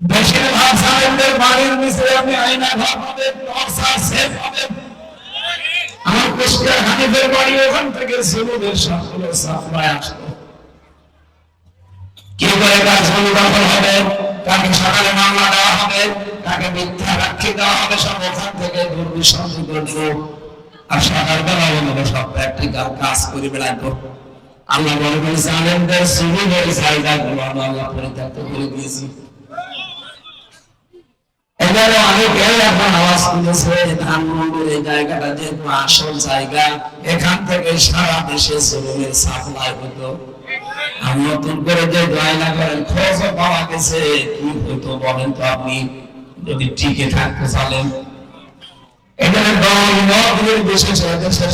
বেশিরভাগ জালেমদের বাড়ির নিচে আপনি আয়না ঘর পাবেন নকশা সেফ পাবেন। আমার কুষ্টিয়া হানিফের বাড়ি ওখান থেকে সুলুদের সবগুলো সাফরায় আসতো কি করে তার কাজ দখল হবে? কাকে সকালে মামলা দেওয়া হবে কাকে মিথ্যা রাখি দেওয়া হবে, সব ওখান থেকে দুর্বিসন্ধি করব। আর সকালবেলা বলব, সব প্র্যাকটিক্যাল কাজ করে বেড়াতো আল্লাহ বলে বলেছে আলেমদের সুবিধের জায়গাগুলো আল্লাহ পরিত্যক্ত করে দিয়েছি। এবারে অনেকে এখন আওয়াজ তুলেছে ধানমন্ডির এই জায়গাটা যেহেতু আসল জায়গা, এখান থেকে সারা দেশে জরুরের সাপ্লাই হতো। নতুন করে যে গয়না করেন পাওয়া গেছে, কি হইতো বলেন তো আপনি? যদি টিকে থাকতে চালেন এখানে বিশেষে দেশের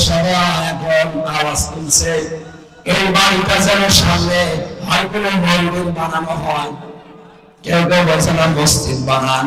এখন আওয়াজ তুলছে। এই বাড়িটা যেন সামনে হয় কোনো মন্দির বানানো হয়। কেউ কেউ বলছে না, মসজিদ বানান।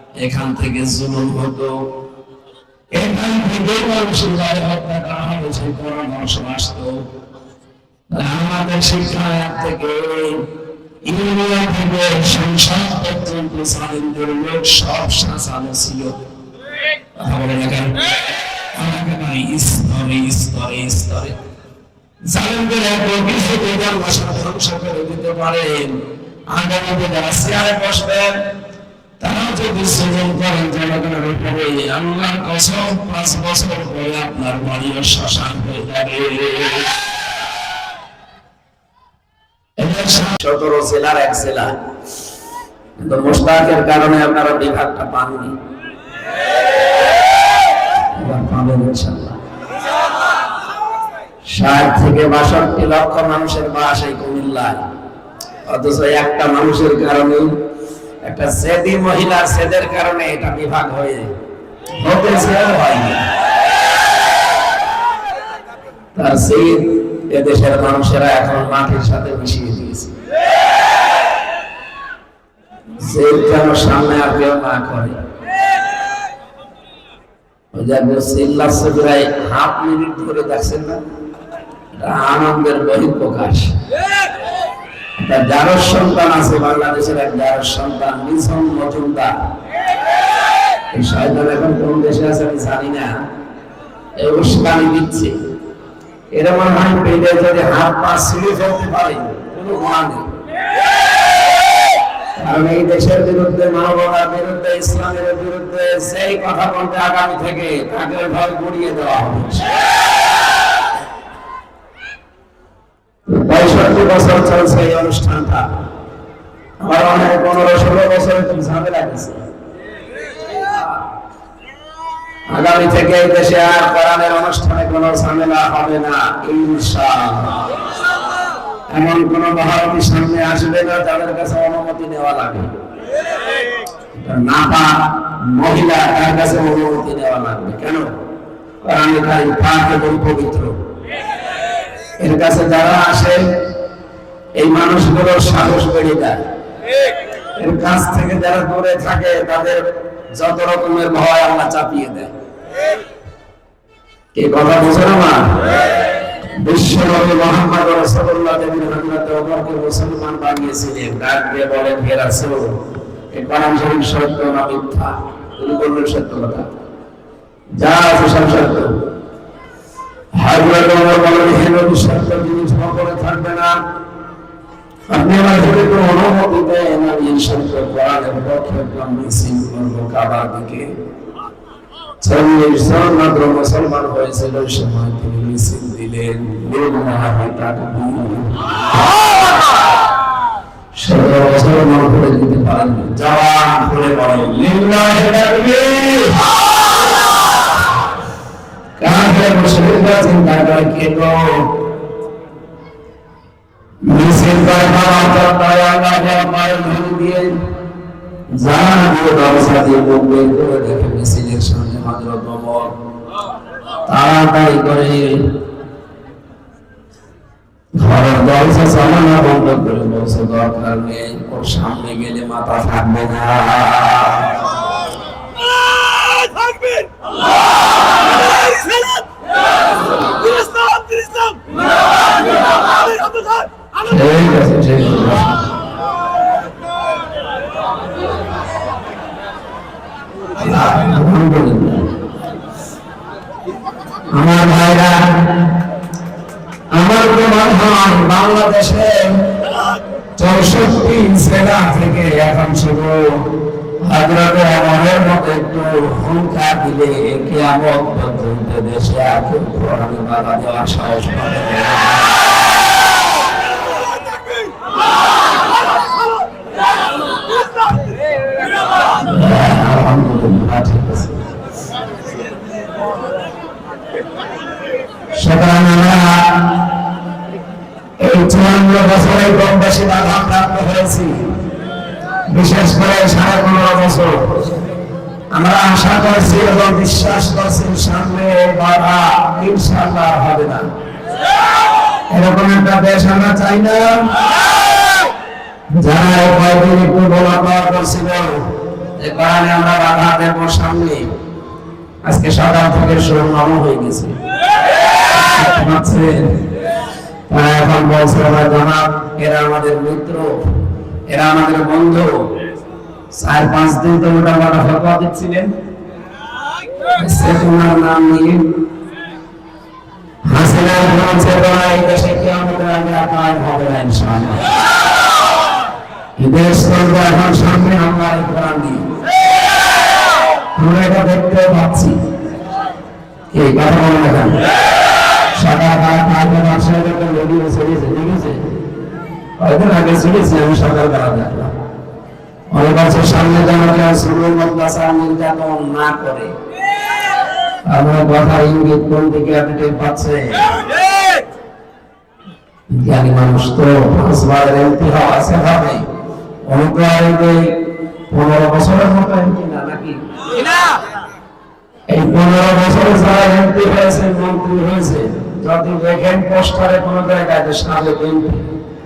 এখান থেকে জুলুম হতো। এখান থেকে মানুষের হবে পরামর্শ আসতো। আমাদের শিক্ষা থেকে ইউনিয়ন থেকে সংসদ পর্যন্ত স্বাধীনদের লোক সব শাসনে ছিল। কথা বলে না কেন? আমাকে নয় স্তরে স্তরে স্তরে। জালেমদের এত কিছু বেদার ভাষা ধ্বংস করে দিতে পারেন। আগামীতে যারা চেয়ারে বসবেন। তারা যদি সুযোগ করেন জনগণের উপরে, আল্লাহর কসম, পাঁচ বছর পরে আপনার বাড়িও শ্মশান হয়ে যাবে। সতেরো জেলার এক জেলা। কিন্তু মোস্তাকের কারণে আপনারা বিভাগটা পাননি। ষাট থেকে বাষট্টি লক্ষ মানুষের বাস এই কুমিল্লায়। অথচ একটা মানুষের কারণে একটা সেদি মহিলার সেদের কারণে এটা বিভাগ হয়ে হতেছে তার সেই এদেশের মানুষেরা এখন মাটির সাথে মিশিয়ে দিয়েছে। সামনে আর কেউ না করে। হাফ মিনিট না? আনন্দের বহিঃপ্রকাশ। তার সন্তান আছে, বাংলাদেশের সন্তান, নিঝুম মজুমদার। এখন দেশে আমি জানি না। এই উস্কানি দিচ্ছে। কোনো গুণা নেই। কারণ এই দেশের বিরুদ্ধে, মানবতার বিরুদ্ধে, ইসলামের বিরুদ্ধে সেই কথা বলতে আগামী থেকে, তাকে ভয় গড়িয়ে দেওয়া হবে। পঁয়ষট্টি বছর চলছে এই অনুষ্ঠানটা। আমার অনেক পনেরো ষোলো বছরে তুমি ঝামেলা গেছে আগামী থেকে এই দেশে আর কোরআনের অনুষ্ঠানে কোনো ঝামেলা হবে না এমন কোন মহারথী সামনে আসবে না তাদের কাছে অনুমতি নেওয়া লাগে। নাপা মহিলা তার কাছে অনুমতি নেওয়া লাগবে। কেন? কোরআন কারিম পাক এবং পবিত্র। এর কাছে যারা আসে এই মানুষগুলোর সাহস বেড়ে যায়। এর কাছ থেকে যারা দূরে থাকে তাদের যত রকমের ভয় আল্লাহ চাপিয়ে দেয়। কি কথা বুঝে না বিশ্বনবী মোহাম্মদ রাসূলুল্লাহ নবীর ওমরকে মুসলমান বানিয়েছিলেন। ডাক দিয়ে বলেন হে রাসূল এই কোরআন শরীফ সত্য না মিথ্যা? তিনি বললেন সত্য কথা। যা আছে সব সত্য। হযরত ওমর বলেন হে নবী সত্য জিনিস করে থাকবে না। আপনি আমার যদি কোনো অনুমতি দেন? আমি ইনশাল্লাহ কোরআনের পক্ষে একটা মিছিল করব কাবার দিকে। চল্লিশ মুসলমান হয়েছিল সময় তিনি মিছিল দিলেন। মনে করে দিতে পারেন জওয়ান করে বলেন কাফের মুশরিকরা চিন্তা করে কে মিছিল সামনে ওর সামনে গেলে মাথা থাকবে না। আমার ভাইরা আমার মনে হয় বাংলাদেশে চৌষট্টি জেলা থেকে এখন শুধু হাজরাতে আমাদের মতো একটু হুঙ্কার দিলে কেয়ামত পর্যন্ত দেশে আর কেউ কোরআনে বাধা দেওয়ার সাহস পাবে সুতরাং আমরা এই চুয়ান্ন বছরে কম বেশি বাধা প্রাপ্ত হয়েছি। বিশেষ করে সাড়ে পনেরো বছর। আমরা আশা করছি এবং বিশ্বাস করছি সামনে বাধা ইনশাল্লাহ হবে না। এরকম একটা দেশ আমরা চাই না। যারা কয়েকদিন একটু বলা পাওয়া করছিল যে কারণে আমরা বাধা দেব সামনে, আজকে সকাল থেকে শুরু নামও হয়ে গেছে। এখন বলছে জানাব, এরা আমাদের মিত্র। এরা আমাদের বন্ধু। চার পাঁচ দিন তো মোটামুটি ফতোয়া দিচ্ছিলেন। নাম নিয়ে এখন আমরা আমরা দেখতে পাচ্ছি। সাদা কাল রেডিও চলেছে ঠিক আছে কয়েকদিন আগে চলেছে আমি সকালবেলা দেখলাম। অনেক বছর সামনে কেউ শুরু মদ্রাসা নির্যাতন না করে। আমরা কথা ইঙ্গিত কোন দিকে আপনি টের পাচ্ছে? জ্ঞানী মানুষ তো পাঁচবারের এমপি হওয়া আছে ভাবে। অনুপ্রাণিত পনেরো বছরের মতো এমপি না নাকি? এই পনেরো বছরে যারা এমপি হয়েছে মন্ত্রী হয়েছে যদি দেখেন পোস্টারে কোন জায়গায় সাবেক এমপি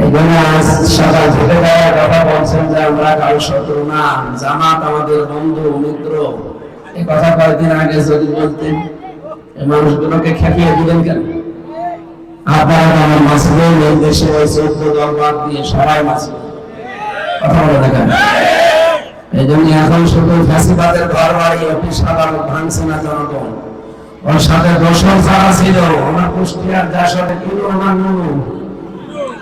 এই আজ যারা কথা বলছেন যে আমরা কারও শত্রু না। জামাত আমাদের বন্ধু মিত্র এই কথা কয়েকদিন আগে যদি মানুষগুলোকে খেপিয়ে দিলেন কেন? আপনারা আমার ওই চোদ্দ দল বাদ দিয়ে সবাই কথা বলে দেখেন। এই জন্য এখন শুধু ফ্যাসিবাদের ঘর জনগণ। ওর সাথে দর্শন যারা ছিল, ওনার কুষ্টিয়ার যার সাথে কিলো ওনার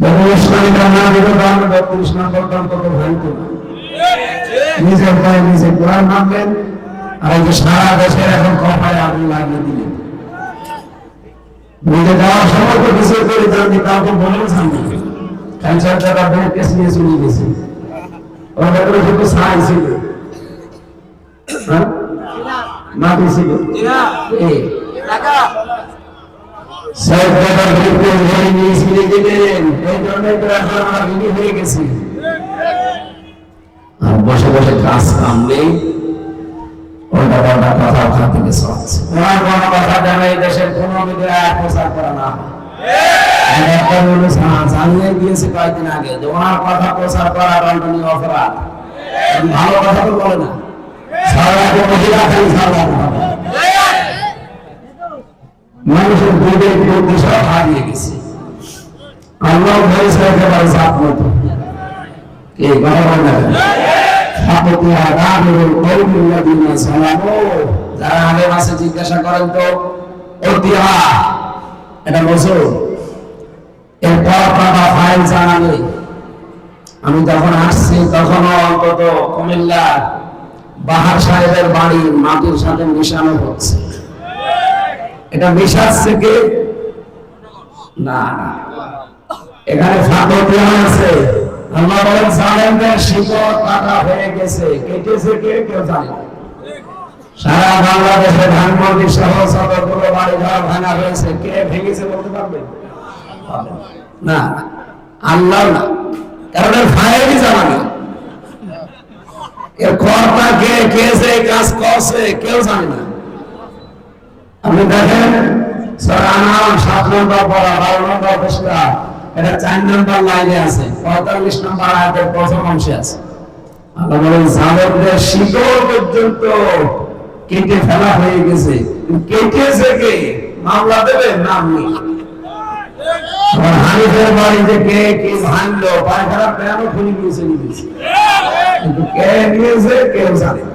যখন উস্কানিটা না দিত তখন বত্রিশ নম্বর অন্তত ভাঙত না নিজের পায়ে নিজে কোরআন মানলেন আর এই সারা দেশের এখন কপালে আগুন লাগিয়ে দিলেন। নিজে যাওয়ার সময় তো কিছু করে যাননি কাউকে বলেও জাননি ক্যান্সার টাকা ব্যাংক কেস নিয়ে চলে গেছে। ওরা করে শুধু সাই ছিল। হ্যাঁ? মাটি ছিল। এই নিয়ে ছিঁড়ে দিলেন এই হয়ে গেছি আর বসে বসে কাজ কাম নেই ওটা পাল্টা কথা ওখান থেকে কোনো কথা যেন এই দেশের কোনো বিধায় প্রচার করা না। হয় আর একটা হলো জা- জানিয়ে দিয়েছে কয়েকদিন আগে যে ওনার কথা প্রচার করা দণ্ডনীয় অপরাধ। ভালো কথা তো বলে না। সারা মহিলা খালি সারা মানুষের বিবেক বুদ্ধি সব হারিয়ে গেছে। আল্লাহ বলেছে একেবারে সাপ মতো যারা জিজ্ঞাসা করেন তো এটা বলছো? এরপর বাবা ফাইল আমি যখন আসছি তখনও অন্তত কুমিল্লা বাহার সাহেবের বাড়ি মাটির সাথে মিশানো হচ্ছে। এটা মিশাচ্ছে কি না না। এখানে ফাটল দেওয়া আছে। আল্লাহ বলেন, জালেমদের শিকড় কাটা হয়ে গেছে। কেটেছে কে? কেউ জানে না। সারা বাংলাদেশে ধানমন্ডি সহ সদরগুলো বাড়ি ঘর ভাঙা হয়েছে। কে ভেঙেছে বলতে পারবেন না। না, আল্লাহ না। কারণ এর ফাইলই জানা নেই এর কর্তা কে কে কাজ করছে, কেউ জানে না। আপনি দেখেন সরানাম সাত নম্বর পড়া, বারো নম্বর পৃষ্ঠা। এটা চার নম্বর লাইনে আছে, পঁয়তাল্লিশ নম্বর আয়াতের প্রথম অংশে আছে। ফেলা হয়ে গেছে। কেটেছে কে? মামলা দেবে নাম বাড়িতে কে কে ভাঙলো, পায়খানা কেন খুলে কিন্তু কে নিয়েছে কেউ জানে না।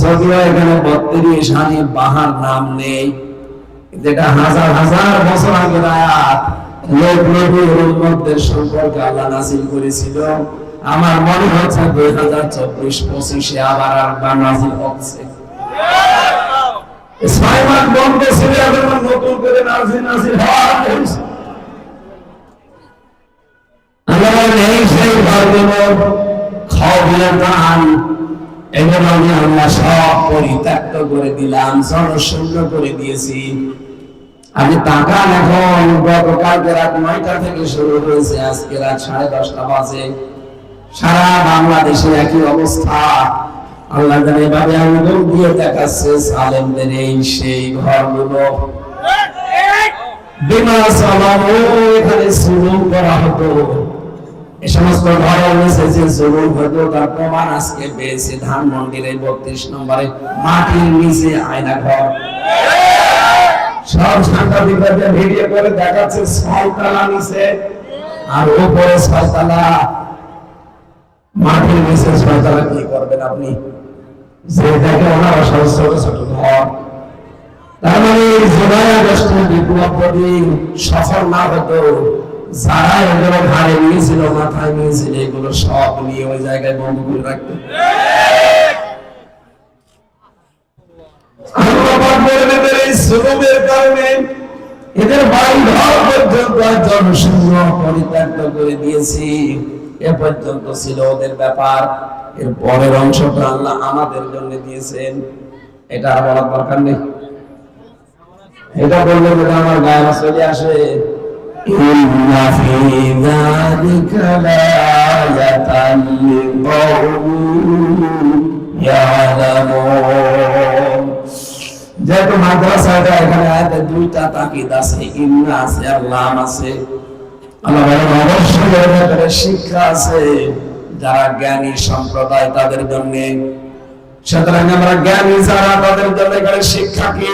যদিও এখানে বত্রিশ হানিফ বাহার নাম নেই যেটা হাজার হাজার বছর আগের আয়াত লোক নবী উম্মতদের সম্পর্কে আল্লাহ নাজিল করেছিল। আমার মনে হচ্ছে দুই হাজার চব্বিশ পঁচিশে আবার আবার নাজিল হচ্ছে। ছয় মাস বন্ধ ছিল এখন নতুন করে নাজিল নাজিল হওয়া আল্লাহ বলেন, সেই ঘরগুলো খাওয়ান এগুলো আমি আল্লাহ সব পরিত্যক্ত করে দিলাম, জনশূন্য করে দিয়েছি। আমি তাকান এখন, গতকালকে রাত নয়টা থেকে শুরু হয়েছে, আজকে রাত সাড়ে দশটা বাজে। সারা বাংলাদেশে একই অবস্থা। আল্লাহ জানে এভাবে আঙ্গুল দিয়ে দেখাচ্ছে, সালেমদের এই সেই ঘরগুলো। বিমা সালামু এখানে সুলুম করা হতো। এই সমস্ত নিচে যে জরুর হতো, তার প্রমাণ আজকে পেয়েছে ধানমন্ডির এই বত্রিশ নম্বরে। মাটির নিচে আয়না ঘর সব সাংবাদিকদের ভিডিও করে দেখাচ্ছে ছয়তলা নিচে, আর উপরে ছয়তলা মাটির নিচে ছয়তলা কি করবেন আপনি? যে দেখে ওনারা সব ছোট ঘর। তার মানে জুলাই আগস্টের বিপ্লব যদি সফল না হতো যারা এগুলো ঘাড়ে নিয়েছিল, মাথায় নিয়েছিল, এগুলো সব নিয়ে ওই জায়গায় বন্ধ করে করে দিয়েছি। পর্যন্ত ছিল ওদের ব্যাপার। এর পরের আমাদের জন্য দিয়েছেন। এটা বলার দরকার নেই। এটা বললে আমার গায়ে চলে আসে। إن في ذلك لآية لقوم يعلمون যেহেতু মাদ্রাসাটা এখানে আয়াতে দুইটা তাকিদ আছে ইন্না আছে আর লাম আছে আল্লাহ বলেন অবশ্যই এর ভেতরে শিক্ষা আছে যারা জ্ঞানী সম্প্রদায় তাদের জন্য সুতরাং আমরা জ্ঞানী যারা তাদের জন্য এখানে শিক্ষা কি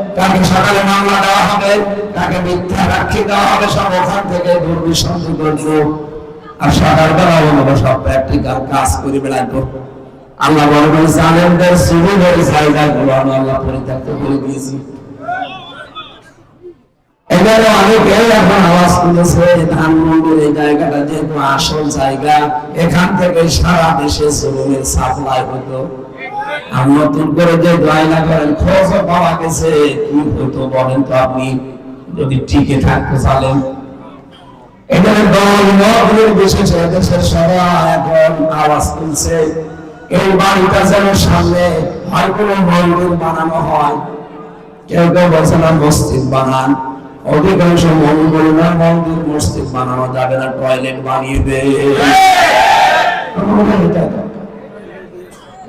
কাকে সকালে মামলা দেওয়া হবে কাকে মিথ্যা সাক্ষী দেওয়া হবে, সব ওখান থেকে দুর্বিসন্ধি করব। আর সকালবেলা বলব সব প্র্যাকটিক্যাল কাজ করে বেড়াইতো আল্লাহ বলবেন জালেমদের জায়গাগুলো আমি আল্লাহ পরিত্যক্ত করে দিয়েছি। এবারে অনেকে এখন আওয়াজ তুলেছে, ধানমন্ডির এই জায়গাটা যেহেতু আসল জায়গা, এখান থেকে সারা দেশে জরুরের সাপ্লাই হতো। আর নতুন করে যে দয়না করেন খোঁজ পাওয়া গেছে। হতো বলেন তো আপনি যদি টিকে থাকতে চালেন। এখানে দল মতের বিশেষ দেশের সবাই এখন আওয়াজ তুলছে। এই বাড়িটা যেন সামনে হয় কোনো মন্দির বানানো হয়। কেউ কেউ বলছে না মসজিদ বানান। অধিকাংশ মঙ্গল না মন্দির মসজিদ বানানো যাবে না টয়লেট বানিয়ে দে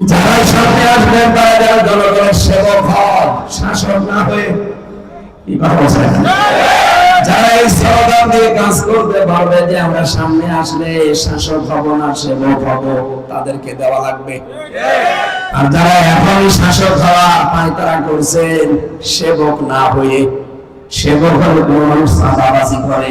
যারা সামনে আসবেন, তারা জনগণের সেবক হন, শাসক না হয়ে যারা এই স্লোগান দিয়ে কাজ করতে পারবে যে আমরা সামনে আসলে শাসক হব না, সেবক হব, তাদেরকে দেওয়া লাগবে। আর যারা এখনই শাসক হওয়া পায়তারা করছেন, সেবক না হয়ে, সেবক হলে কোনো মানুষ চাঁদাবাজি করে।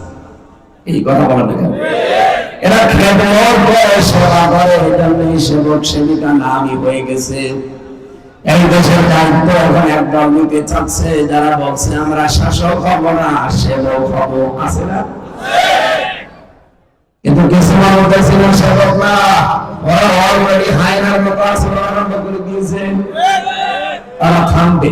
এই কথা বলেন না? এরা খেদমত করে সেবা করে এই জন্যই সেবক সেবিকা নামই হয়ে গেছে। এই দেশের দায়িত্ব এখন একদল নিতে চাচ্ছে, যারা বলছে, আমরা শাসক হব না সেবক হব। আছে না? কিন্তু কিছু মানুষ সেবক না, ওরা অলরেডি হায়নার মতো আচরণ আরম্ভ করে দিয়েছে। তারা থামবে।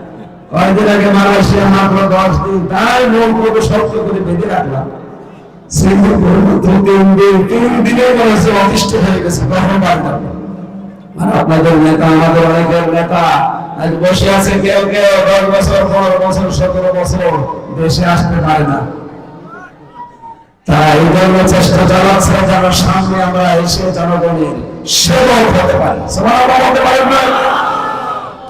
কয়দিন আগে মালয়েশিয়া মাত্র দশ দিন তাই মন কত শক্ত করে বেঁধে রাখলাম। মনে সতেরো বছর, দেশে আসতে না। তারা এই চেষ্টা চালাচ্ছে যেন সামনে আমরা এসে জনগণের সেবক হতে পারি। হতে না?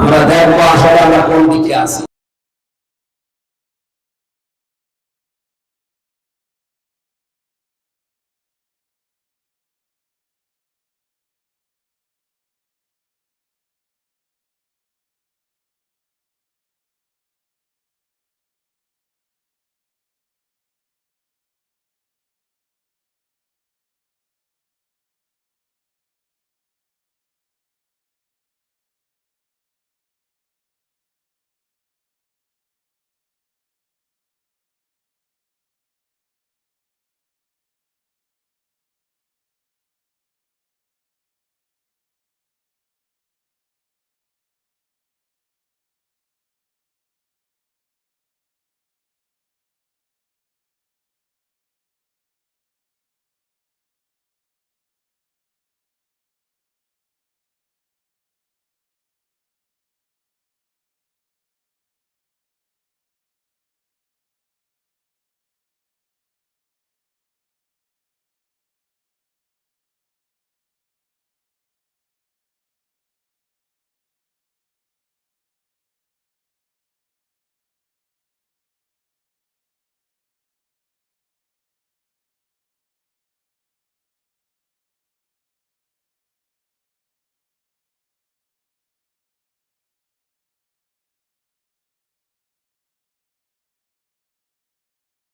আমরা দেখব আসলে আমরা কোন দিকে আছি।